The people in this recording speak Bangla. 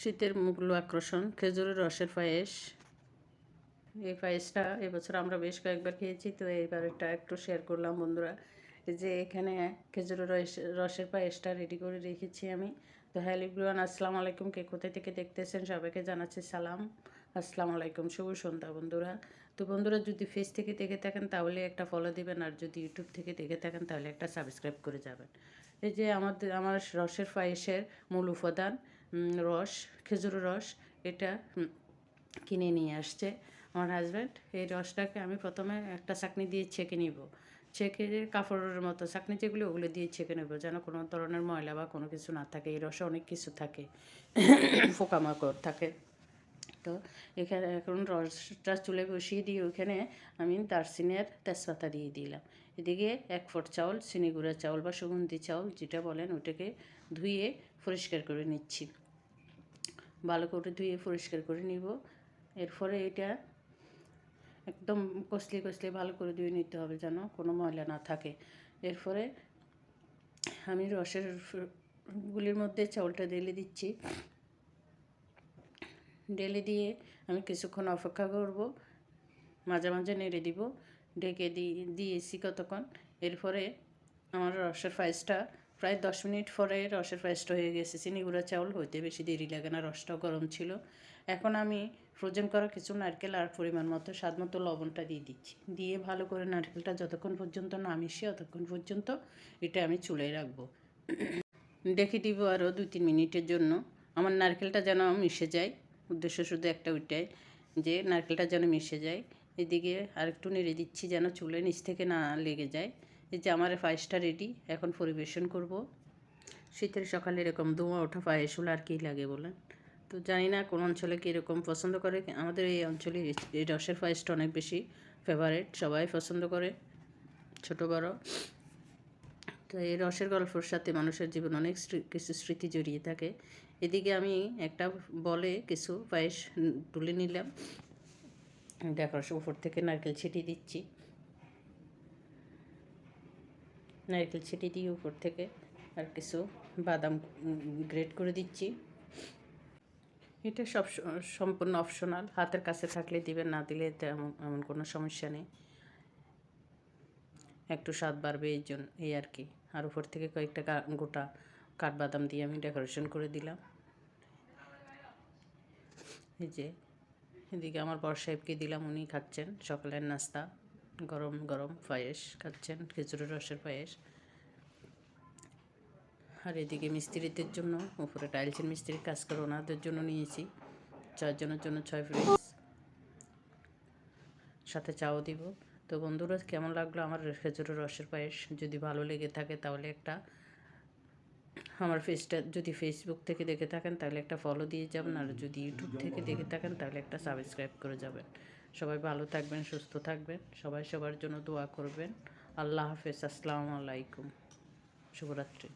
শীতের মূল্য আকর্ষণ খেজুরের রসের পায়েস। এই পায়েসটা এবছর আমরা বেশ কয়েকবার খেয়েছি, তো এইবার এটা একটু শেয়ার করলাম বন্ধুরা। যে এখানে খেজুরের রস রসের পায়েসটা রেডি করে রেখেছি আমি। তো হ্যালো ইব্রুয়ান আসসালামু আলাইকুম। কে কোথায় থেকে দেখতেছেন সবাইকে জানাচ্ছি সালাম। আসসালামু আলাইকুম, শুভ সন্ধ্যা বন্ধুরা। তো বন্ধুরা যদি ফেস থেকে দেখে থাকেন, তাহলে একটা ফলো দিবেন, আর যদি ইউটিউব থেকে দেখে থাকেন, তাহলে একটা সাবস্ক্রাইব করে যাবেন। এই যে আমাদের, আমার রসের পায়েসের মূল উপাদান রস খেজুরের রস, এটা কিনে নিয়ে আসছে আমার হাজব্যান্ড এই রসটাকে আমি প্রথমে একটা চাকনি দিয়ে ছেঁকে নিব। ছেঁকে যে কাপড়ের মতো চাকনি যেগুলো, ওগুলো দিয়ে ছেঁকে নেব যেন কোনো ধরনের ময়লা বা কোনো কিছু না থাকে। এই রসে অনেক কিছু থাকে, পোকামাকড় থাকে। তো এখানে এখন রসটা চুলে বসিয়ে দিয়ে ওইখানে আমি দারচিনির তেজপাতা দিয়ে দিলাম। এদিকে এক ফোট চাউল, চিনি গুঁড়া চাউল বা সুগন্ধি চাউল, যেটা বলেন ওটাকে ধুয়ে পরিষ্কার করে নিচ্ছি। ভালো করে ধুয়ে পরিষ্কার করে নিব। এরপরে এটা একদম কষলে কষলে ভালো করে ধুয়ে নিতে হবে যেন কোনো ময়লা না থাকে। এরপরে আমি রসের গুলির মধ্যে চাউলটা ঢেলে দিচ্ছি। ঢেলে দিয়ে আমি কিছুক্ষণ অপেক্ষা করব। মাঝে মাঝে নেড়ে দিব। ঢেকে দিয়ে দিয়েছি কতক্ষণ। এরপরে আমার রসের পায়েসটা প্রায় দশ মিনিট পরে রসের পায়েসটা হয়ে গেছে। চিনি গুঁড়া চাউল হইতে বেশি দেরি লাগে না, রসটাও গরম ছিল। এখন আমি ফ্রোজেন করা কিছু নারকেল আর পরিমাণ মতো স্বাদ মতো লবণটা দিয়ে দিচ্ছি। দিয়ে ভালো করে নারকেলটা যতক্ষণ পর্যন্ত না মিশিয়ে ততক্ষণ পর্যন্ত এটা আমি চুলে রাখব। দেখে দিব আরও দুই তিন মিনিটের জন্য। আমার নারকেলটা যেন মিশে যায়। উদ্দেশ্য শুধু একটা ওইটাই, যে নারকেলটা যেন মিশে যায়। এদিকে আরেকটু নেড়ে দিচ্ছি যেন চুলে নিচ থেকে না লেগে যায়। এই যে আমার পায়েসটা রেডি এখন পরিবেশন করব। শীতের সকালে এরকম ধোঁয়া ওঠা পায়েস আর কী লাগে বলেন? তো জানি না কোন অঞ্চলে কী এরকম পছন্দ করে। আমাদের এই অঞ্চলে এই রসের পায়েসটা অনেক বেশি ফেভারেট সবাই পছন্দ করে, ছোটো, বড়। তো এই রসের গল্পর সাথে মানুষের জীবন অনেক কিছু স্মৃতি জড়িয়ে থাকে। এদিকে আমি একটা বলে কিছু পায়েস তুলে নিলাম। দেখো, উপর থেকে নারকেল ছিটিয়ে দিচ্ছি। নারকেল ছিটিয়ে দিয়ে উপর থেকে আর কিছু বাদাম গ্রেট করে দিচ্ছি। এটা সব সম্পূর্ণ অপশনাল হাতের কাছে থাকলে দিবেন, না দিলে তেমন এমন কোনো সমস্যা নেই। একটু স্বাদ বাড়বে এই জন্য এই আর কি। আর উপর থেকে কয়েকটা গোটা কাঠবাদাম দিয়ে আমি ডেকোরেশন করে দিলাম। এই যে, এদিকে আমার বড় সাহেবকে দিলাম, উনি খাচ্ছেন সকালের নাস্তা। গরম গরম পায়েস খাচ্ছেন, খেজুরের রসের পায়েস। আর এদিকে মিস্ত্রিদের জন্য, উপরে টাইলসের মিস্ত্রির কাজ করে ওনাদের জন্য নিয়েছি। চারজনের জন্য ছয় ফ্রিজ সাথে চাও দিব। তো বন্ধুরা, কেমন লাগল আমার খেজুরের রসের পায়েস? যদি ভালো লেগে থাকে তাহলে একটা আমার ফেসটা যদি ফেসবুক থেকে দেখে থাকেন তাহলে একটা ফলো দিয়ে যাবেন। আর যদি ইউটিউব থেকে দেখে থাকেন তাহলে একটা সাবস্ক্রাইব করে যাবেন। সবাই ভালো থাকবেন, সুস্থ থাকবেন। সবাই সবার জন্য দোয়া করবেন। আল্লাহ হাফেজ, আসসালামু আলাইকুম। শুভরাত্রি।